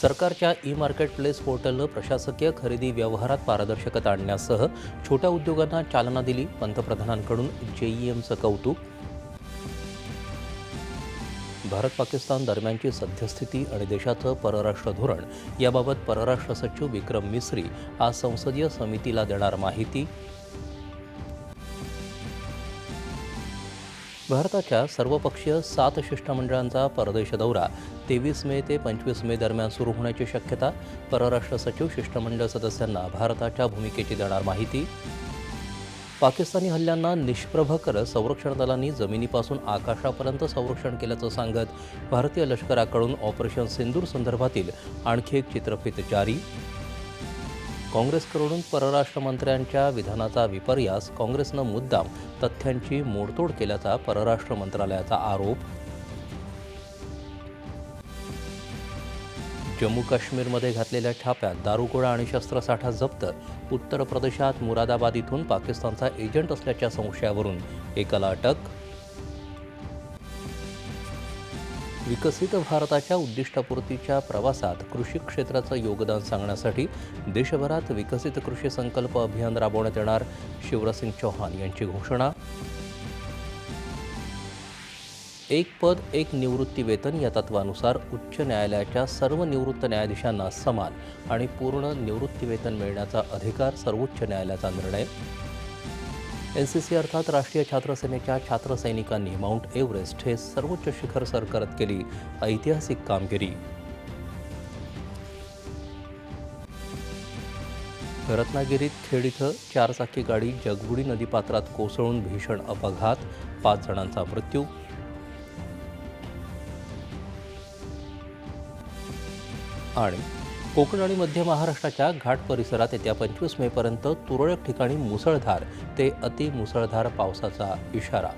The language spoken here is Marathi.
सरकारच्या ई मार्केट प्लेस पोर्टलनं प्रशासकीय खरेदी व्यवहारात पारदर्शकता आणण्यासह छोट्या उद्योगांना चालना दिली. पंतप्रधानांकडून जेईएमचं कौतुक. भारत पाकिस्तान दरम्यानची सद्यस्थिती आणि देशाचं परराष्ट्र धोरण याबाबत परराष्ट्र सचिव विक्रम मिस्री आज संसदीय समितीला देणार माहिती. भारताच्या सर्वपक्षीय सात शिष्टमंडळांचा परदेश दौरा तेवीस मे ते पंचवीस मे दरम्यान सुरू होण्याची शक्यता परराष्ट्र सचिव शिष्टमंडळ सदस्यांना भारताच्या भूमिकेची देणार माहिती. पाकिस्तानी हल्ल्यांना निष्प्रभ करत संरक्षण दलांनी जमिनीपासून आकाशापर्यंत संरक्षण केल्याचं सांगत भारतीय लष्कराकडून ऑपरेशन सिंदूर संदर्भातील आणखी एक चित्रफित जारी. काँग्रेसकडून परराष्ट्र मंत्र्यांच्या विधानाचा विपर्यास काँग्रेसनं मुद्दाम तथ्यांची मोडतोड केल्याचा परराष्ट्र मंत्रालयाचा आरोप. जम्मू काश्मीरमध्ये घातलेल्या छाप्यात दारुगोळा आणि शस्त्रसाठा जप्त. उत्तर प्रदेशात मुरादाबाद इथून पाकिस्तानचा एजंट असल्याच्या संशयावरून. एकाला अटक विकसित भारताच्या उद्दिष्टपूर्तीच्या प्रवासात कृषी क्षेत्राचं योगदान सांगण्यासाठी देशभरात विकसित कृषी संकल्प अभियान राबवण्यात येणार शिवराजसिंग चौहान यांची घोषणा. एक पद एक निवृत्ती वेतन या तत्वानुसार उच्च न्यायालयाच्या सर्व निवृत्त न्यायाधीशांना समान आणि पूर्ण निवृत्ती वेतन मिळण्याचा अधिकार सर्वोच्च न्यायालयाचा निर्णय. एन सी सी अर्थात राष्ट्रीय छात्र सेनेच्या छात्र सैनिकांनी माउंट एव्हरेस्ट हे सर्वोच्च शिखर सर करत केली ऐतिहासिक कामगिरी. रत्नागिरीत खेड इथं चारचाकी गाडी जगबुडी नदीपात्रात कोसळून भीषण अपघात पाच जणांचा मृत्यू. आणि कोकण आणि मध्य महाराष्ट्राच्या घाट परिसरात येत्या पंचवीस मेपर्यंत तुरळक ठिकाणी मुसळधार ते अतिमुसळधार पावसाचा इशारा.